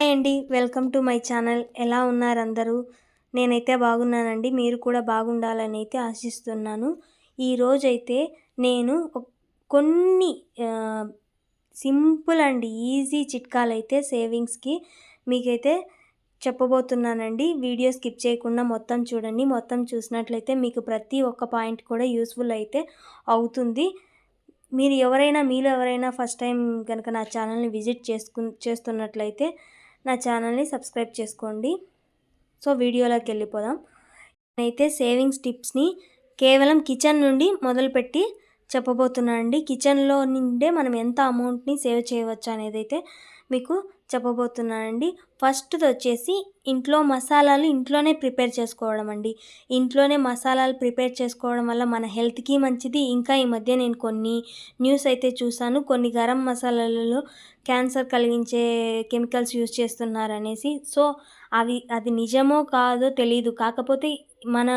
Hi అండి welcome to my channel. ఎలా ఉన్నారు అందరూ? నేనైతే బాగున్నానండి మీరు కూడా బాగుండాలని అయితే ఆశిస్తున్నాను. ఈరోజైతే నేను కొన్ని సింపుల్ అండ్ ఈజీ చిట్కాలు అయితే సేవింగ్స్కి మీకైతే చెప్పబోతున్నానండి. వీడియో స్కిప్ చేయకుండా మొత్తం చూడండి. మొత్తం చూసినట్లయితే మీకు ప్రతి ఒక్క పాయింట్ కూడా యూస్ఫుల్ అయితే అవుతుంది. మీరు ఎవరైనా మీలో ఎవరైనా ఫస్ట్ టైం కనుక నా ఛానల్ని విజిట్ చేసుకు చేస్తున్నట్లయితే నా ఛానల్ని సబ్స్క్రైబ్ చేసుకోండి. సో వీడియోలోకి వెళ్ళిపోదాం. నేనైతే సేవింగ్స్ టిప్స్ని కేవలం కిచెన్ నుండి మొదలుపెట్టి చెప్పబోతున్నాను అండి. కిచెన్లో నుండే మనం ఎంత అమౌంట్ని సేవ్ చేయవచ్చు అనేది అయితే మీకు చెప్పబోతున్నానండి ఫస్ట్ది వచ్చేసి ఇంట్లో మసాలాలు ఇంట్లోనే ప్రిపేర్ చేసుకోవడం అండి. ఇంట్లోనే మసాలాలు ప్రిపేర్ చేసుకోవడం వల్ల మన హెల్త్కి మంచిది. ఇంకా ఈ మధ్య నేను కొన్ని న్యూస్ అయితే చూశాను. కొన్ని గరం మసాలాలలో క్యాన్సర్ కలిగించే కెమికల్స్ యూజ్ చేస్తున్నారనేసి. సో అవి అది నిజమో కాదో తెలీదు. కాకపోతే మన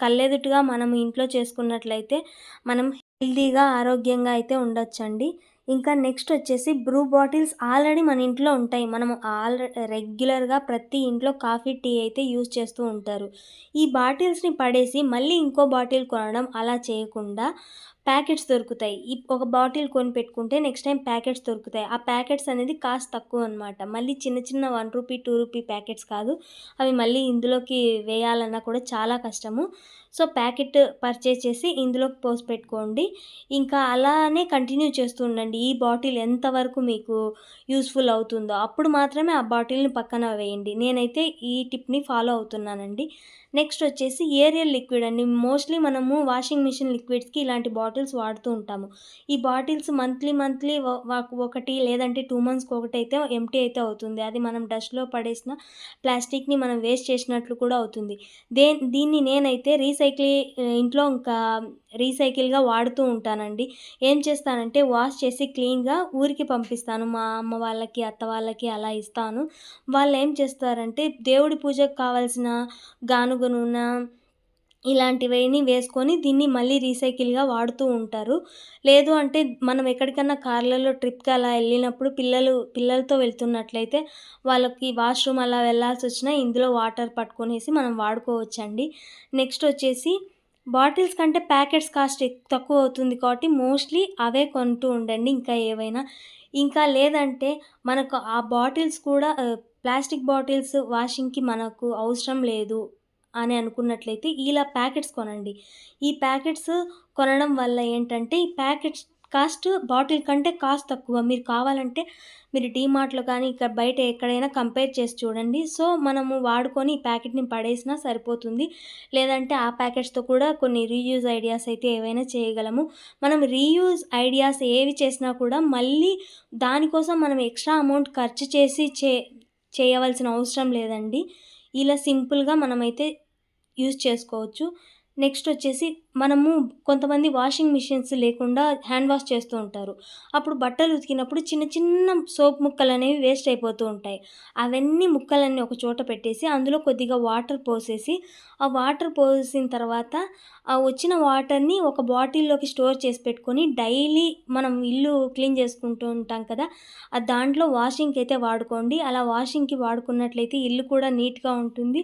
కళ్ళెదుటిగా మనం ఇంట్లో చేసుకున్నట్లయితే మనం హెల్తీగా ఆరోగ్యంగా అయితే ఉండొచ్చండి. ఇంకా నెక్స్ట్ వచ్చేసి బ్రూ బాటిల్స్ ఆల్రెడీ మన ఇంట్లో ఉంటాయి. మనం ఆల్రెడీ రెగ్యులర్గా ప్రతి ఇంట్లో కాఫీ టీ అయితే యూజ్ చేస్తూ ఉంటారు. ఈ బాటిల్స్ని పడేసి మళ్ళీ ఇంకో బాటిల్ కొనడం అలా చేయకుండా ప్యాకెట్స్ దొరుకుతాయి. ఈ ఒక బాటిల్ కొని పెట్టుకుంటే నెక్స్ట్ టైం ప్యాకెట్స్ దొరుకుతాయి. ఆ ప్యాకెట్స్ అనేది కాస్ట్ తక్కువ అనమాట మళ్ళీ చిన్న చిన్న one rupee two rupee packets కాదు. అవి మళ్ళీ ఇందులోకి వేయాలన్నా కూడా చాలా కష్టము. సో ప్యాకెట్ పర్చేస్ చేసి ఇందులోకి పోసి పెట్టుకోండి. ఇంకా అలానే కంటిన్యూ చేస్తూ ఉండండి. ఈ బాటిల్ ఎంతవరకు మీకు యూస్ఫుల్ అవుతుందో. అప్పుడు మాత్రమే ఆ బాటిల్ని పక్కన వేయండి. నేనైతే ఈ టిప్ని ఫాలో అవుతున్నానండి. నెక్స్ట్ వచ్చేసి ఏరియల్ లిక్విడ్ అండి. మోస్ట్లీ మనము వాషింగ్ మిషన్ లిక్విడ్స్కి ఇలాంటి బాటిల్ బాటిల్స్ వాడుతూ ఉంటాము. ఈ బాటిల్స్ మంత్లీ మంత్లీ ఒకటి లేదంటే టూ మంత్స్కి ఒకటి అయితే ఎంటీ అయితే అవుతుంది. అది మనం డస్ట్లో పడేసిన ప్లాస్టిక్ని మనం వేస్ట్ చేసినట్లు కూడా అవుతుంది. దే దీన్ని నేనైతే రీసైకిల్ ఇంట్లో ఇంకా రీసైకిల్గా వాడుతూ ఉంటానండి. ఏం చేస్తానంటే వాష్ చేసి క్లీన్గా ఊరికి పంపిస్తాను. మా అమ్మ వాళ్ళకి అత్త వాళ్ళకి అలా ఇస్తాను. వాళ్ళు ఏం చేస్తారంటే దేవుడి పూజకు కావాల్సిన గానుగ నూనె ఇలాంటివన్నీ వేసుకొని దీన్ని మళ్ళీ రీసైకిల్గా వాడుతూ ఉంటారు. లేదు అంటే మనం ఎక్కడికన్నా కార్లలో ట్రిప్కి అలా వెళ్ళినప్పుడు పిల్లలు పిల్లలతో వెళ్తున్నట్లయితే వాళ్ళకి వాష్రూమ్ అలా వెళ్ళాల్సి వచ్చినా ఇందులో వాటర్ పట్టుకొనేసి మనం వాడుకోవచ్చండి. నెక్స్ట్ వచ్చేసి బాటిల్స్ కంటే ప్యాకెట్స్ కాస్ట్ తక్కువ అవుతుంది కాబట్టి మోస్ట్లీ అవే కొంటూ ఉండండి ఇంకా ఏవైనా. ఇంకా లేదంటే మనకు ఆ బాటిల్స్ కూడా ప్లాస్టిక్ బాటిల్స్ వాషింగ్కి మనకు అవసరం లేదు. అని అనుకున్నట్లయితే ఇలా ప్యాకెట్స్ కొనండి. ఈ ప్యాకెట్స్ కొనడం వల్ల ఏంటంటే ఈ ప్యాకెట్స్ కాస్ట్ బాటిల్ కంటే కాస్ట్ తక్కువ. మీరు కావాలంటే మీరు డీమార్ట్లో కానీ ఇక్కడ బయట ఎక్కడైనా కంపేర్ చేసి చూడండి. సో మనము వాడుకొని ఈ ప్యాకెట్ని పడేసినా సరిపోతుంది. లేదంటే ఆ ప్యాకెట్స్తో కూడా కొన్ని రీయూజ్ ఐడియాస్ అయితే ఏవైనా చేయగలము. మనం రీయూజ్ ఐడియాస్ ఏవి చేసినా కూడా మళ్ళీ దానికోసం మనం ఎక్స్ట్రా అమౌంట్ ఖర్చు చేసి చే చేయవలసిన అవసరం లేదండి. ఇలా సింపుల్గా మనమైతే యూజ్ చేసుకోవచ్చు. నెక్స్ట్ వచ్చేసి మనము కొంతమంది వాషింగ్ మిషన్స్ లేకుండా హ్యాండ్ వాష్ చేస్తూ ఉంటారు. అప్పుడు బట్టలు ఉతికినప్పుడు చిన్న చిన్న సోప్ ముక్కలు అనేవి వేస్ట్ అయిపోతూ ఉంటాయి. అవన్నీ ముక్కలన్నీ ఒక చోట పెట్టేసి అందులో కొద్దిగా వాటర్ పోసేసి ఆ వాటర్ పోసిన తర్వాత ఆ వచ్చిన వాటర్ని ఒక బాటిల్లోకి స్టోర్ చేసి పెట్టుకొని డైలీ మనం ఇల్లు క్లీన్ చేసుకుంటూ ఉంటాం కదా ఆ దాంట్లో వాషింగ్కి అయితే వాడుకోండి. అలా వాషింగ్కి వాడుకున్నట్లయితే ఇల్లు కూడా నీట్గా ఉంటుంది.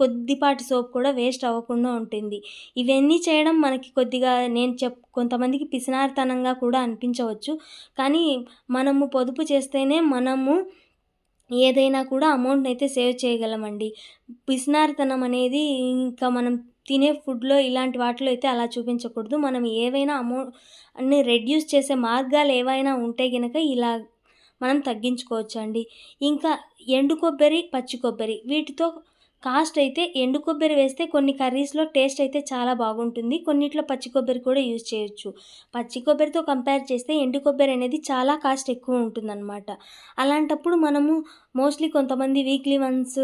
కొద్దిపాటి సోప్ కూడా వేస్ట్ అవ్వకుండా ఉంటుంది. ఇవన్నీ ఇవన్నీ చేయడం మనకి కొద్దిగా నేను చెప్ కొంతమందికి పిసినారితనంగా కూడా అనిపించవచ్చు. కానీ మనము పొదుపు చేస్తేనే మనము ఏదైనా కూడా అమౌంట్ అయితే సేవ్ చేయగలమండి. పిసినారితనం అనేది ఇంకా మనం తినే ఫుడ్లో ఇలాంటి వాటిలో అయితే అలా చూపించకూడదు. మనం ఏవైనా అమౌంట్ అన్ని రెడ్యూస్ చేసే మార్గాలు ఏవైనా ఉంటే గనక ఇలా మనం తగ్గించుకోవచ్చు అండి ఇంకా ఎండు కొబ్బరి పచ్చి కొబ్బరి వీటితో కాస్ట్ అయితే ఎండు కొబ్బరి వేస్తే కొన్ని కర్రీస్లో టేస్ట్ అయితే చాలా బాగుంటుంది. కొన్నిట్లో పచ్చి కొబ్బరి కూడా యూజ్ చేయొచ్చు. పచ్చి కొబ్బరితో కంపేర్ చేస్తే ఎండు కొబ్బరి అనేది చాలా కాస్ట్ ఎక్కువ ఉంటుందన్నమాట. అలాంటప్పుడు మనము మోస్ట్లీ కొంతమంది వీక్లీ వన్స్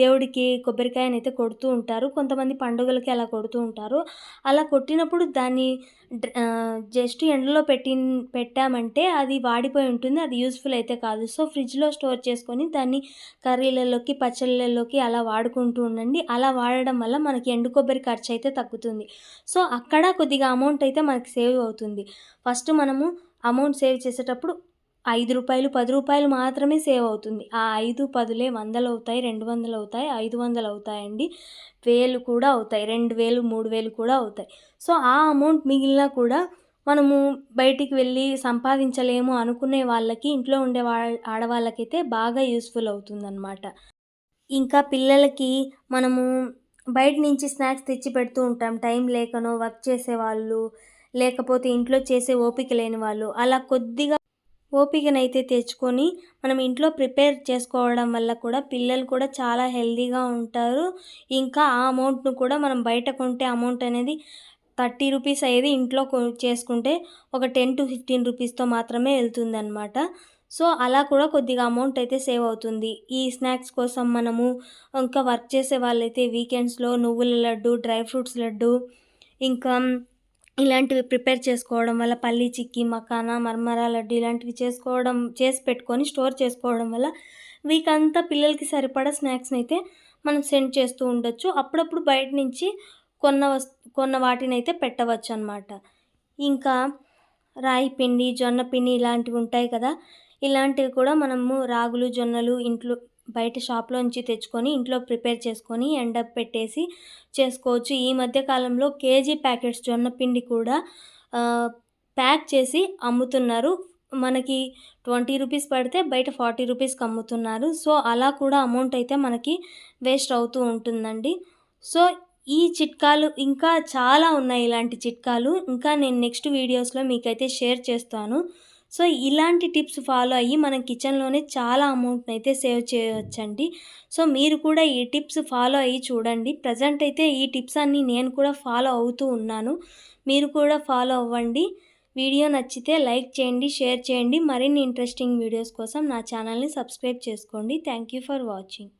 దేవుడికి కొబ్బరికాయని అయితే కొడుతూ ఉంటారు. కొంతమంది పండుగలకి అలా కొడుతూ ఉంటారు. అలా కొట్టినప్పుడు దాన్ని జస్ట్ ఎండలో పెట్టి పెట్టామంటే అది వాడిపోయి ఉంటుంది. అది యూస్ఫుల్ అయితే కాదు. సో ఫ్రిడ్జ్లో స్టోర్ చేసుకొని దాన్ని కర్రీలలోకి పచ్చళ్ళలోకి అలా వాడుకుంటూ ఉండండి. అలా వాడడం వల్ల మనకి ఎండు కొబ్బరి ఖర్చు అయితే తగ్గుతుంది. సో అక్కడ కొద్దిగా అమౌంట్ అయితే మనకి సేవ్ అవుతుంది. ఫస్ట్ మనము అమౌంట్ సేవ్ చేసేటప్పుడు ఐదు రూపాయలు పది రూపాయలు మాత్రమే సేవ్ అవుతుంది. ఆ ఐదు పదులే వందలు అవుతాయి రెండు వందలు అవుతాయి ఐదు వందలు అవుతాయండి వేలు కూడా అవుతాయి రెండు వేలు మూడు వేలు కూడా అవుతాయి. సో ఆ అమౌంట్ మిగిలినా కూడా మనము బయటికి వెళ్ళి సంపాదించలేము అనుకునే వాళ్ళకి ఇంట్లో ఉండే వాళ్ళ ఆడవాళ్ళకైతే బాగా యూస్ఫుల్ అవుతుందన్నమాట. ఇంకా పిల్లలకి మనము బయట నుంచి స్నాక్స్ తెచ్చి పెడుతూ ఉంటాం. టైం లేకనో వర్క్ చేసేవాళ్ళు లేకపోతే ఇంట్లో చేసే ఓపిక లేని వాళ్ళు అలా కొద్దిగా ఓపికనైతే తెచ్చుకొని మనం ఇంట్లో ప్రిపేర్ చేసుకోవడం వల్ల కూడా పిల్లలు కూడా చాలా హెల్తీగా ఉంటారు. ఇంకా ఆ అమౌంట్ను కూడా మనం బయట కొంటే అమౌంట్ అనేది థర్టీ రూపీస్ అయ్యేది ఇంట్లో చేసుకుంటే ఒక టెన్ టు ఫిఫ్టీన్ రూపీస్తో మాత్రమే వెళ్తుందన్నమాట. సో అలా కూడా కొద్దిగా అమౌంట్ అయితే సేవ్ అవుతుంది. ఈ స్నాక్స్ కోసం మనము ఇంకా వర్క్ చేసే వాళ్ళైతే వీకెండ్స్లో నువ్వుల లడ్డు డ్రై ఫ్రూట్స్ లడ్డు ఇంకా ఇలాంటివి ప్రిపేర్ చేసుకోవడం వల్ల పల్లీ చిక్కీ మకానా మర్మరా లడ్డు ఇలాంటివి చేసుకోవడం చేసి పెట్టుకొని స్టోర్ చేసుకోవడం వల్ల వీక్ అంతా పిల్లలకి సరిపడా స్నాక్స్ని అయితే మనం సెండ్ చేస్తూ ఉండొచ్చు. అప్పుడప్పుడు బయట నుంచి కొన్న వస్తు కొన్న వాటిని అయితే పెట్టవచ్చు అనమాట ఇంకా రాయి పిండి జొన్న పిండి ఇలాంటివి ఉంటాయి కదా ఇలాంటివి కూడా మనము రాగులు జొన్నలు ఇంట్లో బయట షాప్లోంచి తెచ్చుకొని ఇంట్లో ప్రిపేర్ చేసుకొని ఎండ పెట్టేసి చేసుకోవచ్చు. ఈ మధ్య కాలంలో కేజీ ప్యాకెట్స్ జొన్న పిండి కూడా ప్యాక్ చేసి అమ్ముతున్నారు. మనకి ట్వంటీ రూపీస్ పడితే బయట ఫార్టీ రూపీస్కి అమ్ముతున్నారు. సో అలా కూడా అమౌంట్ అయితే మనకి వేస్ట్ అవుతూ ఉంటుందండి. సో ఈ చిట్కాలు ఇంకా చాలా ఉన్నాయి ఇలాంటి చిట్కాలు. ఇంకా నేను నెక్స్ట్ వీడియోస్లో మీకైతే షేర్ చేస్తాను. సో ఇలాంటి టిప్స్ ఫాలో అయ్యి మనం కిచెన్లోనే చాలా అమౌంట్ని అయితే సేవ్ చేయవచ్చండి సో మీరు కూడా ఈ టిప్స్ ఫాలో అయ్యి చూడండి. ప్రజెంట్ అయితే ఈ టిప్స్ అన్నీ నేను కూడా ఫాలో అవుతూ ఉన్నాను. మీరు కూడా ఫాలో అవ్వండి. వీడియో నచ్చితే లైక్ చేయండి షేర్ చేయండి. మరిన్ని ఇంట్రెస్టింగ్ వీడియోస్ కోసం నా ఛానల్ని సబ్స్క్రైబ్ చేసుకోండి. Thank you for watching.